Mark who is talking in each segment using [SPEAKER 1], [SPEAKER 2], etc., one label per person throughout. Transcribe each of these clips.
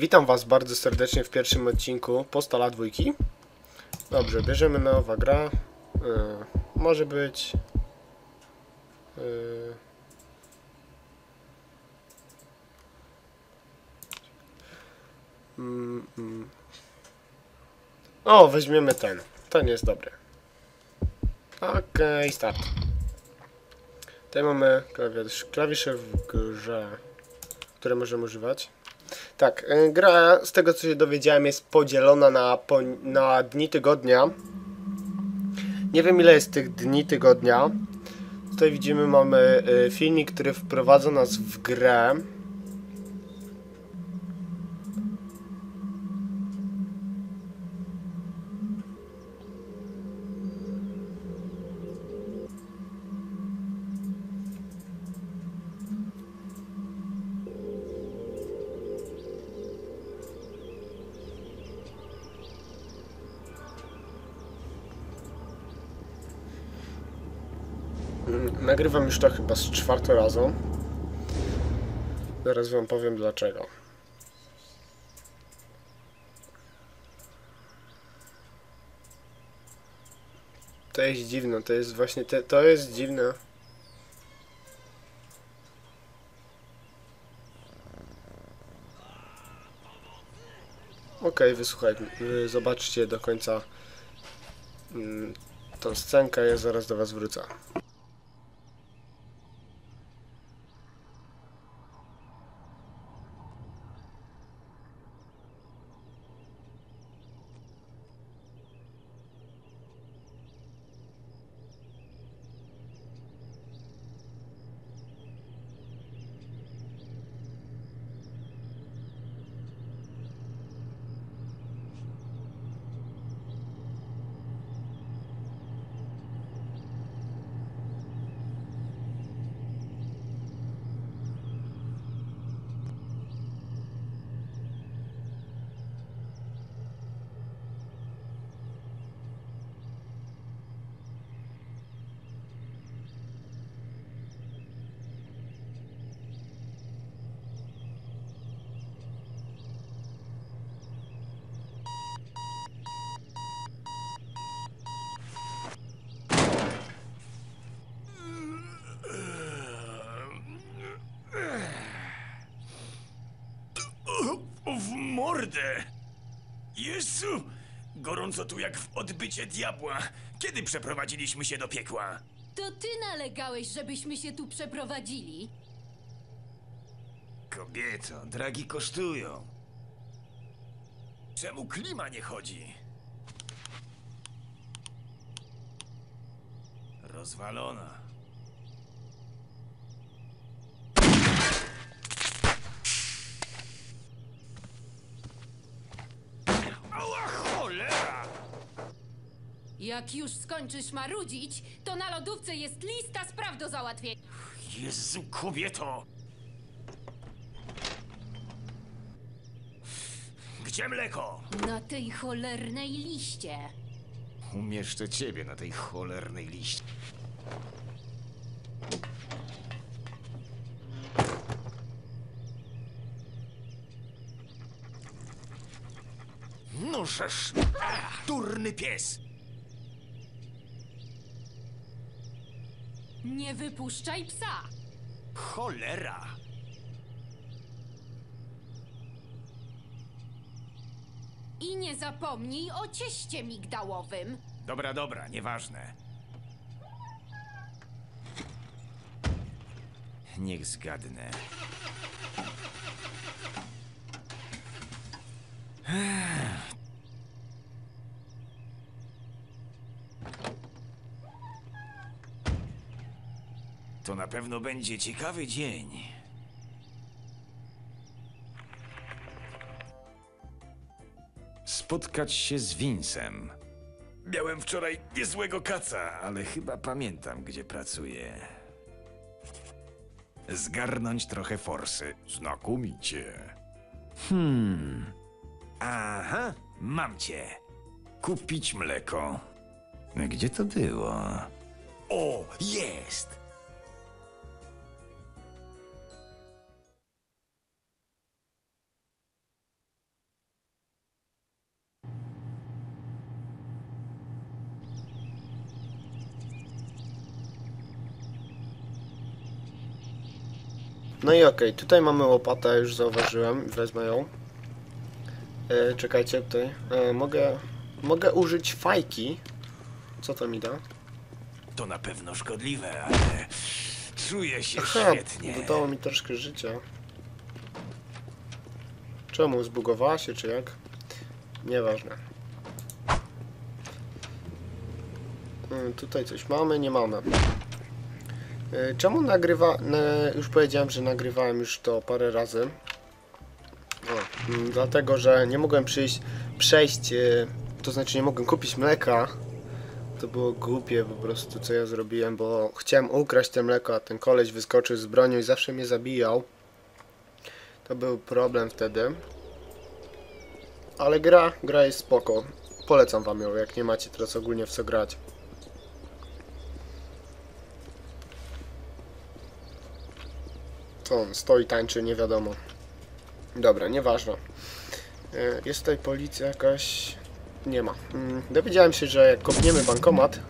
[SPEAKER 1] Witam Was bardzo serdecznie w pierwszym odcinku Postala dwójki. Dobrze, bierzemy nowa gra. Yy, może być. Yy. O, weźmiemy ten. Ten jest dobry. Okej, start. Tutaj mamy klawisz, klawisze w grze, które możemy używać. Tak, y, gra z tego co się dowiedziałem jest podzielona na, na dni tygodnia. Nie wiem ile jest tych dni tygodnia. Tutaj widzimy mamy y, filmik, który wprowadza nas w grę. Nagrywam już to chyba z czwartego razu. Zaraz wam powiem dlaczego. To jest dziwne, to jest właśnie, te, to jest dziwne. Okej, wysłuchaj, y, zobaczcie do końca mm, tą scenkę, ja zaraz do was wrócę.
[SPEAKER 2] O, w mordę! Jezu! Gorąco tu jak w odbycie diabła. Kiedy przeprowadziliśmy się do piekła?
[SPEAKER 3] To ty nalegałeś, żebyśmy się tu przeprowadzili.
[SPEAKER 2] Kobieto, dragi kosztują. Czemu klima nie chodzi? Rozwalona.
[SPEAKER 3] Jak już skończysz marudzić, to na lodówce jest lista spraw do załatwienia.
[SPEAKER 2] Jezu, kobieto! Gdzie mleko?
[SPEAKER 3] Na tej cholernej liście.
[SPEAKER 2] Umieszczę ciebie na tej cholernej liście. Nożesz! Durny pies!
[SPEAKER 3] Nie wypuszczaj psa.
[SPEAKER 2] Cholera!
[SPEAKER 3] I nie zapomnij o cieście migdałowym.
[SPEAKER 2] Dobra, dobra, nieważne. Niech zgadnę. To na pewno będzie ciekawy dzień. Spotkać się z Vincem. Miałem wczoraj niezłego kaca, ale chyba pamiętam, gdzie pracuję. Zgarnąć trochę forsy. Znakomicie. Hmm. Aha, mam cię. Kupić mleko. Gdzie to było? O, jest!
[SPEAKER 1] No i okej, tutaj mamy łopatę, już zauważyłem, wezmę ją. E, czekajcie tutaj. E, mogę, mogę użyć fajki. Co to mi da?
[SPEAKER 2] To na pewno szkodliwe, ale czuję się
[SPEAKER 1] Aha,
[SPEAKER 2] świetnie.
[SPEAKER 1] dodało mi troszkę życia. Czemu? Zbugowała się, czy jak? Nieważne. Mm, Tutaj coś mamy? Nie mamy. Y, Czemu nagrywa... Już powiedziałem, że nagrywałem już to parę razy. O, mm, dlatego, że nie mogłem przyjść, przejść, y, to znaczy nie mogłem kupić mleka. To było głupie po prostu, co ja zrobiłem, bo chciałem ukraść te mleko, a ten koleś wyskoczył z bronią i zawsze mnie zabijał. To był problem wtedy. Ale gra, gra jest spoko. Polecam wam ją, jak nie macie teraz ogólnie w co grać. co on stoi, tańczy, nie wiadomo. Dobra, nieważne. E, jest tutaj policja jakaś... Nie ma. Mm, dowiedziałem się, że jak kopniemy bankomat,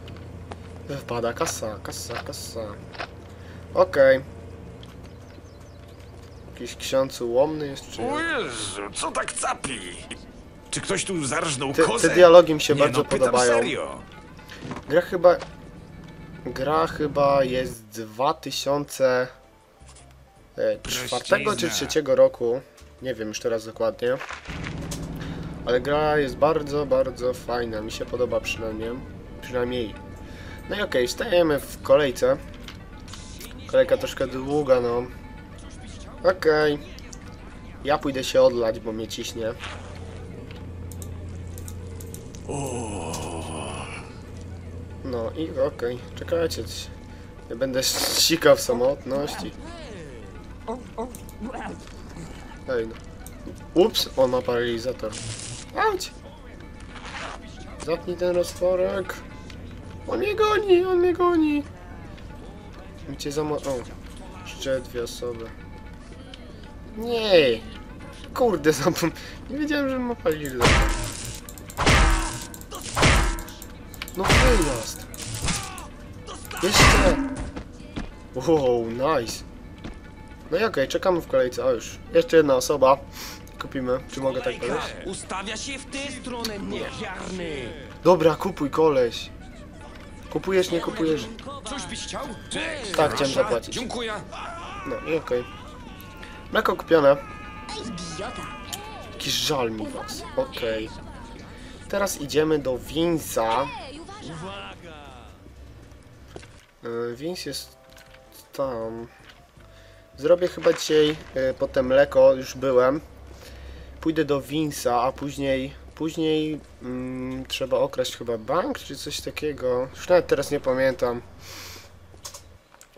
[SPEAKER 1] wypada kasa, kasa, kasa. Okej. Okay. Jakiś ksiądz ułomny jest,
[SPEAKER 2] Jezu, co tak capi? Czy ktoś tu zarżnął kozę?
[SPEAKER 1] Te dialogi mi się
[SPEAKER 2] nie,
[SPEAKER 1] bardzo
[SPEAKER 2] no,
[SPEAKER 1] podobają.
[SPEAKER 2] Serio.
[SPEAKER 1] Gra chyba... Gra chyba jest 2000... E, czwartego
[SPEAKER 2] czy
[SPEAKER 1] trzeciego roku, nie wiem już teraz dokładnie, ale gra jest bardzo, bardzo fajna, mi się podoba przynajmniej, przynajmniej. No i okej, okay, stajemy w kolejce. Kolejka troszkę długa, no. Okej. Okay. Ja pójdę się odlać, bo mnie ciśnie. No i okej, okay. czekajcie. Będę sikał w samotności. Ej no. Ups, on ma paralizator. Auć! Zapnij ten roztworek. On mnie goni, on mnie goni. On cię zamo... O, jeszcze dwie osoby. Nie! Kurde, zapom... Nie wiedziałem, że ma paralizator. No wyjazd! Jeszcze! Wow, nice! No i okej, czekamy w kolejce. O już, jeszcze jedna osoba. Kupimy. Czy mogę tak powiedzieć?
[SPEAKER 4] Ustawia się w tę stronę, niewiarny!
[SPEAKER 1] Dobra, kupuj koleś. Kupujesz, nie kupujesz?
[SPEAKER 4] Coś byś chciał?
[SPEAKER 1] Tak, chciałem zapłacić.
[SPEAKER 4] Dziękuję.
[SPEAKER 1] No i okej. Mleko kupione. Jakiś żal mi was. Okej. Teraz idziemy do Winsa. Y, Wins jest tam. Zrobię chyba dzisiaj y, potem mleko, już byłem. Pójdę do Winsa, a później później mm, trzeba okraść chyba bank czy coś takiego. Już nawet teraz nie pamiętam.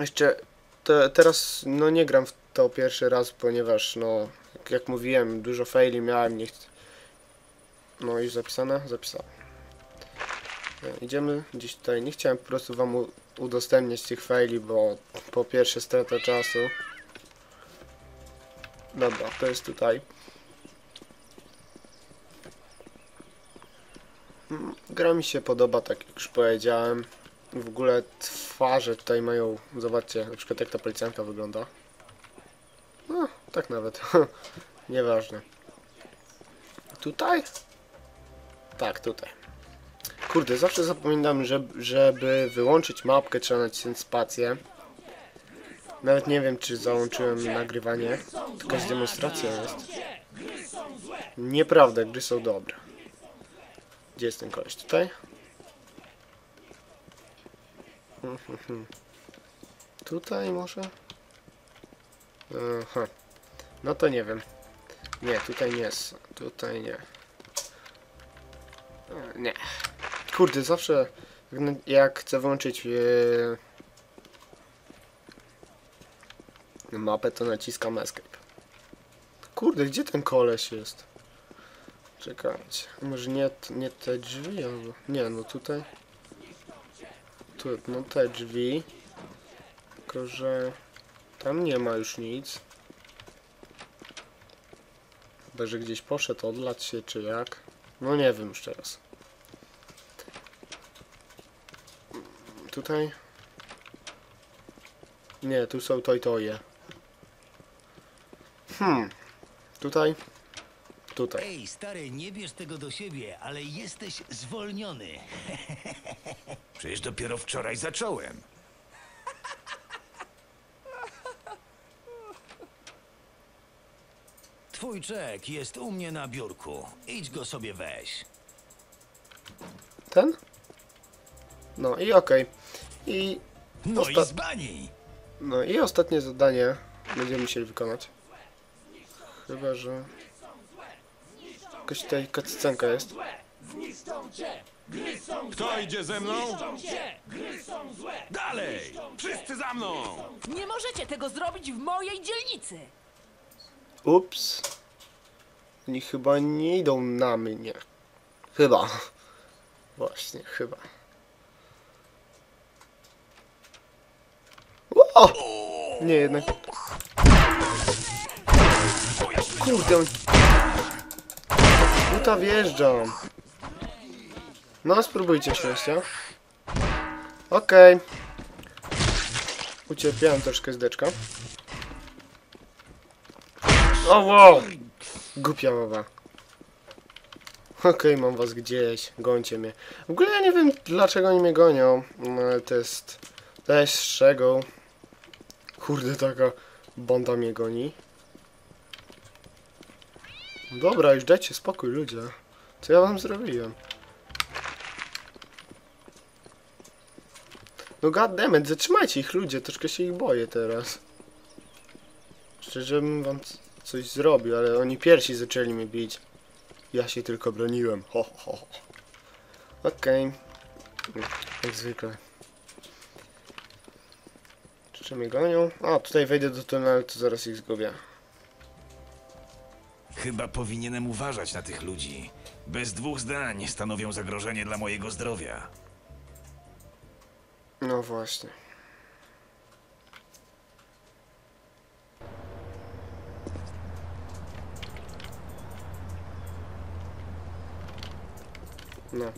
[SPEAKER 1] Jeszcze te, teraz no nie gram w to pierwszy raz, ponieważ no jak, jak mówiłem, dużo faili miałem, nie. No już zapisane? Zapisane. E, Idziemy gdzieś tutaj. Nie chciałem po prostu wam udostępniać tych faili, bo po pierwsze strata czasu. Dobra, to jest tutaj. Mm, Gra mi się podoba, tak jak już powiedziałem. W ogóle twarze tutaj mają, zobaczcie, na przykład jak ta policjantka wygląda. No, tak nawet. Nieważne. Tutaj? Tak, tutaj. Kurde, zawsze zapominam, że, żeby wyłączyć mapkę trzeba nacisnąć spację. Nawet nie wiem, czy załączyłem nagrywanie. To jakaś demonstracja jest. Nieprawda, gry są dobre. Gdzie jest ten koleś? Tutaj? Mhm. Tutaj może? Aha. No to nie wiem. Nie, tutaj nie jest. Tutaj nie. E, Nie. Kurde, zawsze jak chcę włączyć e, mapę, to naciskam escape. Kurde, gdzie ten koleś jest? Czekajcie. Może nie, nie te drzwi, albo... Nie, no tutaj. Tu, no te drzwi. Tylko, że tam nie ma już nic. Chyba, że gdzieś poszedł odlać się, czy jak. No nie wiem już teraz. Tutaj? Nie, tu są toj toje. Hmm. Tutaj. Tutaj.
[SPEAKER 5] Ej, stary, nie bierz tego do siebie, ale jesteś zwolniony.
[SPEAKER 2] Przecież dopiero wczoraj zacząłem.
[SPEAKER 5] Twój czek jest u mnie na biurku. Idź go sobie weź.
[SPEAKER 1] Ten? No i okej. I
[SPEAKER 5] No i z bani!
[SPEAKER 1] No i ostatnie zadanie będziemy musieli wykonać. Chyba, że... Jakaś tutaj cutscenka jest.
[SPEAKER 4] Kto idzie ze mną? Dalej! Wszyscy za mną!
[SPEAKER 6] Nie możecie tego zrobić w mojej dzielnicy!
[SPEAKER 1] Ups. Oni chyba nie idą na mnie. Chyba. Właśnie, chyba. O! Nie, jednak... Kurde. Buta wjeżdżam. No, spróbujcie szczęścia. Okej. Ucierpiałem troszkę zdeczka. O, wow! Głupia mowa. Okej, mam was gdzieś. Gońcie mnie. W ogóle ja nie wiem, dlaczego oni mnie gonią. No, ale to jest... To jest z czego? Kurde, taka banda mnie goni. Dobra, już dajcie spokój, ludzie. Co ja wam zrobiłem? No goddammit, zatrzymajcie ich, ludzie. Troszkę się ich boję teraz. Szczerze bym wam coś zrobił, ale oni pierwsi zaczęli mnie bić. Ja się tylko broniłem. Ho, ho, ho. Okej. Jak zwykle. Czy mnie gonią? A, tutaj wejdę do tunelu, to zaraz ich zgubię.
[SPEAKER 2] Chyba powinienem uważać na tych ludzi. Bez dwóch zdań stanowią zagrożenie dla mojego zdrowia.
[SPEAKER 1] No właśnie. No.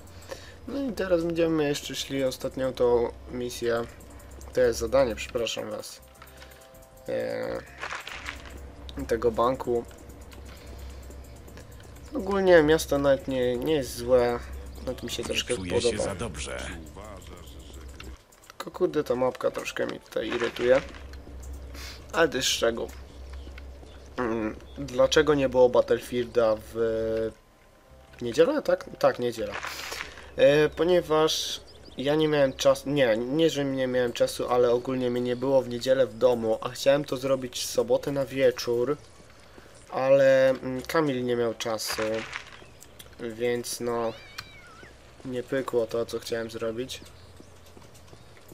[SPEAKER 1] No i teraz będziemy jeszcze szli ostatnią tą misję. To jest zadanie, przepraszam was. Eee, tego banku. Ogólnie miasto nawet nie, nie jest złe. Nawet mi się troszkę
[SPEAKER 2] Czuję się
[SPEAKER 1] podoba.
[SPEAKER 2] za dobrze.
[SPEAKER 1] Tylko kurde ta mapka troszkę mi tutaj irytuje. Ale to jest szczegół. Mm, Dlaczego nie było Battlefielda w niedzielę? Tak? Tak, niedziela. E, ponieważ ja nie miałem czasu, nie, nie, że nie miałem czasu, ale ogólnie mnie nie było w niedzielę w domu, a chciałem to zrobić w sobotę na wieczór, ale mm, Kamil nie miał czasu, więc no nie pykło to, co chciałem zrobić.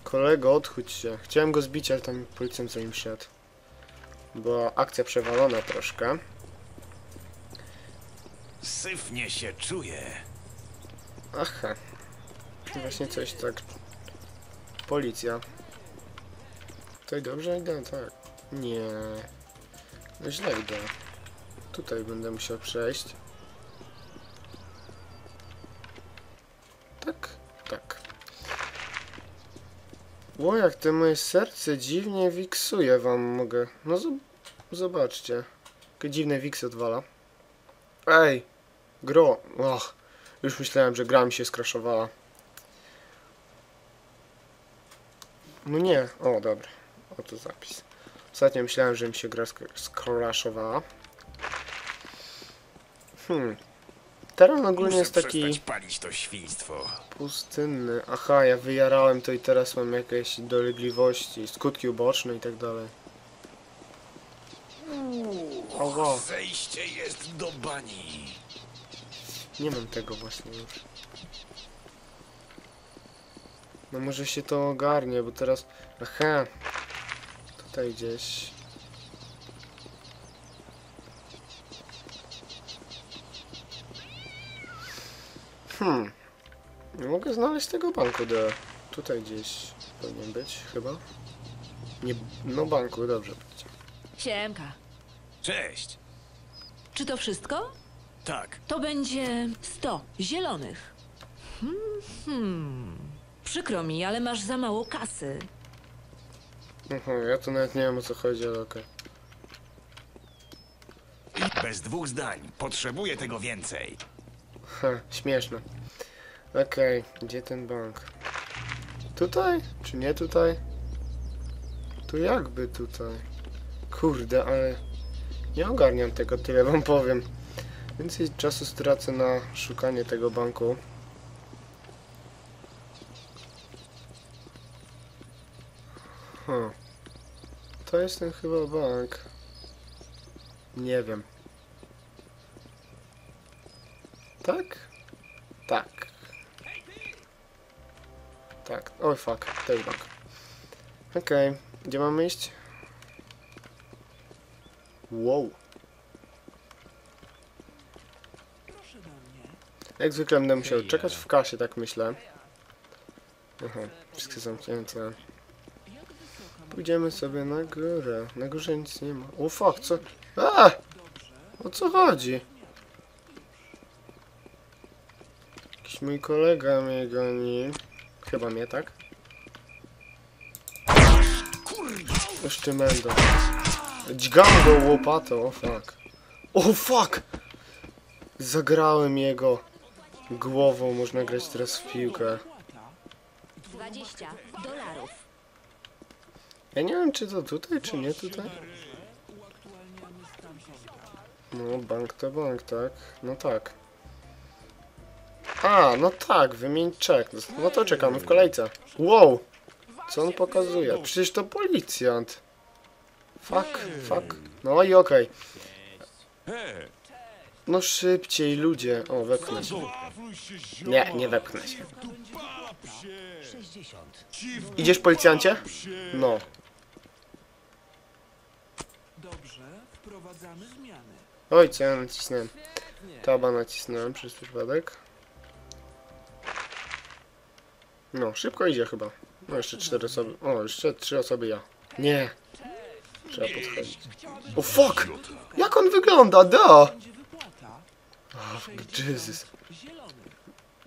[SPEAKER 1] Kolego, odchódź się. Chciałem go zbić, ale tam policjant za nim szedł. Była akcja przewalona troszkę.
[SPEAKER 2] Syfnie się czuję.
[SPEAKER 1] Aha. Właśnie coś tak. Policja. Tutaj dobrze idę? Tak. Nie. No źle idę. Tutaj będę musiał przejść. Tak? Tak. Ło, jak te moje serce dziwnie wiksuje wam mogę. No zob- zobaczcie. Jakie dziwne wiksy odwala. Ej! Gro! Och. Już myślałem, że gra mi się skraszowała. No nie, o dobra. Oto zapis. Ostatnio myślałem, że mi się gra sk- skraszowała. Hmm. Teren ogólnie
[SPEAKER 2] Muszę
[SPEAKER 1] jest taki
[SPEAKER 2] przestać palić to świństwo.
[SPEAKER 1] pustynny. Aha, ja wyjarałem to i teraz mam jakieś dolegliwości, skutki uboczne i tak dalej. Ała,
[SPEAKER 2] Zejście jest do bani.
[SPEAKER 1] nie mam tego właśnie już. No może się to ogarnie, bo teraz... Aha. Tutaj gdzieś... Hmm. Nie mogę znaleźć tego banku do... Tutaj gdzieś powinien być, chyba. Nie... No banku, dobrze. będzie.
[SPEAKER 6] Siemka.
[SPEAKER 2] Cześć.
[SPEAKER 6] Czy to wszystko?
[SPEAKER 2] Tak,
[SPEAKER 6] To będzie 100 zielonych. Hmm, hmm. Przykro mi, ale masz za mało kasy.
[SPEAKER 1] Mhm, ja tu nawet nie wiem o co chodzi, ale okej.
[SPEAKER 2] Bez dwóch zdań. Potrzebuję tego więcej.
[SPEAKER 1] Ha, śmieszne. Okej, gdzie ten bank? Tutaj? Czy nie tutaj? Tu jakby tutaj. Kurde, ale nie ogarniam tego, tyle wam powiem. Więcej czasu stracę na szukanie tego banku. Huh. To jest ten chyba bank. Nie wiem. Tak? Tak. Tak. Oj fuck, to jest bank. Okej, gdzie mamy iść? Wow. Jak zwykle będę musiał czekać w kasie, tak myślę. Aha, wszystkie zamknięte. Pójdziemy sobie na górę. Na górze nic nie ma. O fuck, co? A! O co chodzi? Mój kolega mnie goni. Chyba mnie, tak? Jeszcze będą. Dźgam go łopatą, o fuck. O fuck! Zagrałem jego głową, można grać teraz w piłkę.
[SPEAKER 6] 20 dolarów.
[SPEAKER 1] Ja nie wiem, czy to tutaj, czy nie tutaj. No, bank to bank, tak? No tak. A, no tak, wymień czek. No to czekamy w kolejce. Wow! Co on pokazuje? Przecież to policjant. Fuck, fuck. No i okej.
[SPEAKER 4] He,
[SPEAKER 1] No szybciej, ludzie. O, wepchnę się. Nie, nie wepchnę się.
[SPEAKER 4] Pala psie.
[SPEAKER 5] 60.
[SPEAKER 4] Ci w
[SPEAKER 1] Idziesz, policjancie? No.
[SPEAKER 7] Dobrze, wprowadzamy zmiany.
[SPEAKER 1] Oj, co ja nacisnąłem? Taba nacisnąłem przez przypadek. No, szybko idzie chyba. No, jeszcze cztery osoby. O, jeszcze trzy osoby ja. Nie. Trzeba podchodzić. O fuck! Jak on wygląda, da!
[SPEAKER 7] Wypłata
[SPEAKER 1] Jesus.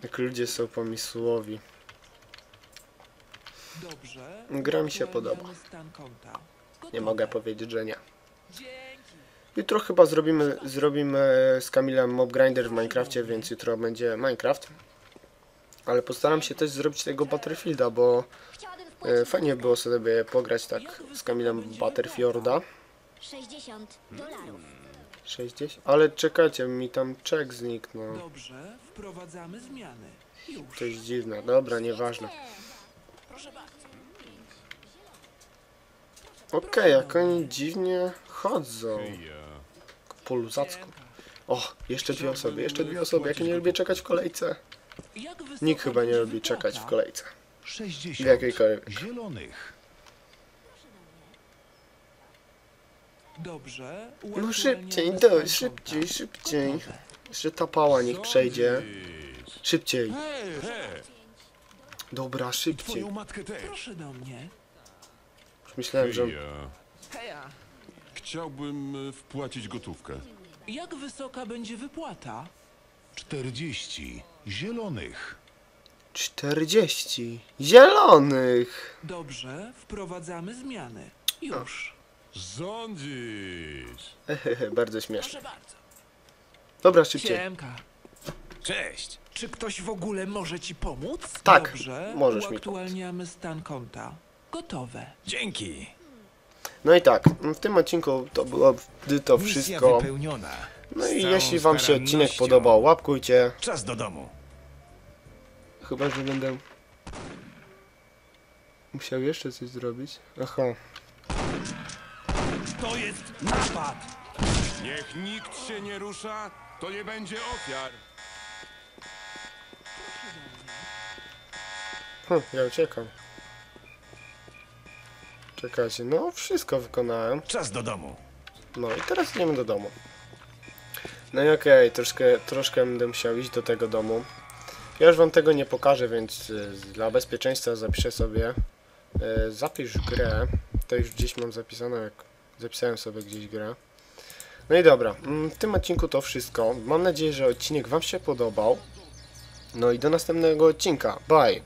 [SPEAKER 1] Jak ludzie są pomysłowi.
[SPEAKER 7] Dobrze.
[SPEAKER 1] Gra mi się podoba. Nie mogę powiedzieć, że nie. Jutro chyba zrobimy, zrobimy z Kamilem Mob Grinder w Minecrafcie, więc jutro będzie Minecraft. Ale postaram się też zrobić tego Battlefielda, bo e, fajnie było sobie pograć tak z Kamilem Butterfielda.
[SPEAKER 8] 60 dolarów.
[SPEAKER 1] 60? Ale czekajcie, mi tam czek zniknął.
[SPEAKER 7] Dobrze, wprowadzamy zmiany. Już.
[SPEAKER 1] To jest dziwne. Dobra, nieważne. Okej, jak oni dziwnie chodzą. Po luzacku. O, jeszcze dwie osoby, jeszcze dwie osoby. Jak ja nie lubię czekać w kolejce. Nikt chyba nie lubi czekać w kolejce.
[SPEAKER 5] 60.
[SPEAKER 1] W jakiejkolwiek.
[SPEAKER 5] Zielonych.
[SPEAKER 7] Dobrze.
[SPEAKER 1] No szybciej,
[SPEAKER 7] stan
[SPEAKER 1] do,
[SPEAKER 7] konta.
[SPEAKER 1] szybciej, szybciej. Jeszcze ta pała niech przejdzie. Szybciej. Dobra, szybciej.
[SPEAKER 4] Twoją matkę też.
[SPEAKER 7] Proszę do mnie.
[SPEAKER 1] Już myślałem, że...
[SPEAKER 4] Ja.
[SPEAKER 7] Heja.
[SPEAKER 4] Chciałbym e, wpłacić gotówkę.
[SPEAKER 7] Jak wysoka będzie wypłata?
[SPEAKER 5] 40. Zielonych.
[SPEAKER 1] 40. Zielonych.
[SPEAKER 7] Dobrze, wprowadzamy zmiany. Już.
[SPEAKER 4] Rządzisz.
[SPEAKER 1] Hehehe, bardzo śmieszne.
[SPEAKER 7] Proszę bardzo.
[SPEAKER 1] Dobra, szybciej.
[SPEAKER 7] Siemka.
[SPEAKER 2] Cześć.
[SPEAKER 7] Czy ktoś w ogóle może ci pomóc?
[SPEAKER 1] Tak,
[SPEAKER 7] Dobrze,
[SPEAKER 1] możesz mi
[SPEAKER 7] uaktualniamy stan konta. Gotowe.
[SPEAKER 2] Dzięki.
[SPEAKER 1] No i tak, w tym odcinku to było to
[SPEAKER 2] Misja
[SPEAKER 1] wszystko.
[SPEAKER 2] wypełniona.
[SPEAKER 1] No i jeśli wam się odcinek podobał, łapkujcie.
[SPEAKER 2] Czas do domu.
[SPEAKER 1] Chyba, że będę musiał jeszcze coś zrobić. Aha.
[SPEAKER 2] To jest napad.
[SPEAKER 4] Niech nikt się nie rusza, to nie będzie ofiar.
[SPEAKER 1] Hm, ja uciekam. Czekajcie, no wszystko wykonałem.
[SPEAKER 2] Czas do domu.
[SPEAKER 1] No i teraz idziemy do domu. No i okej, troszkę, troszkę będę musiał iść do tego domu. Ja już wam tego nie pokażę, więc y, dla bezpieczeństwa zapiszę sobie. Y, zapisz grę. To już gdzieś mam zapisane, jak zapisałem sobie gdzieś grę. No i dobra, mm, w tym odcinku to wszystko. Mam nadzieję, że odcinek wam się podobał. No i do następnego odcinka. Bye!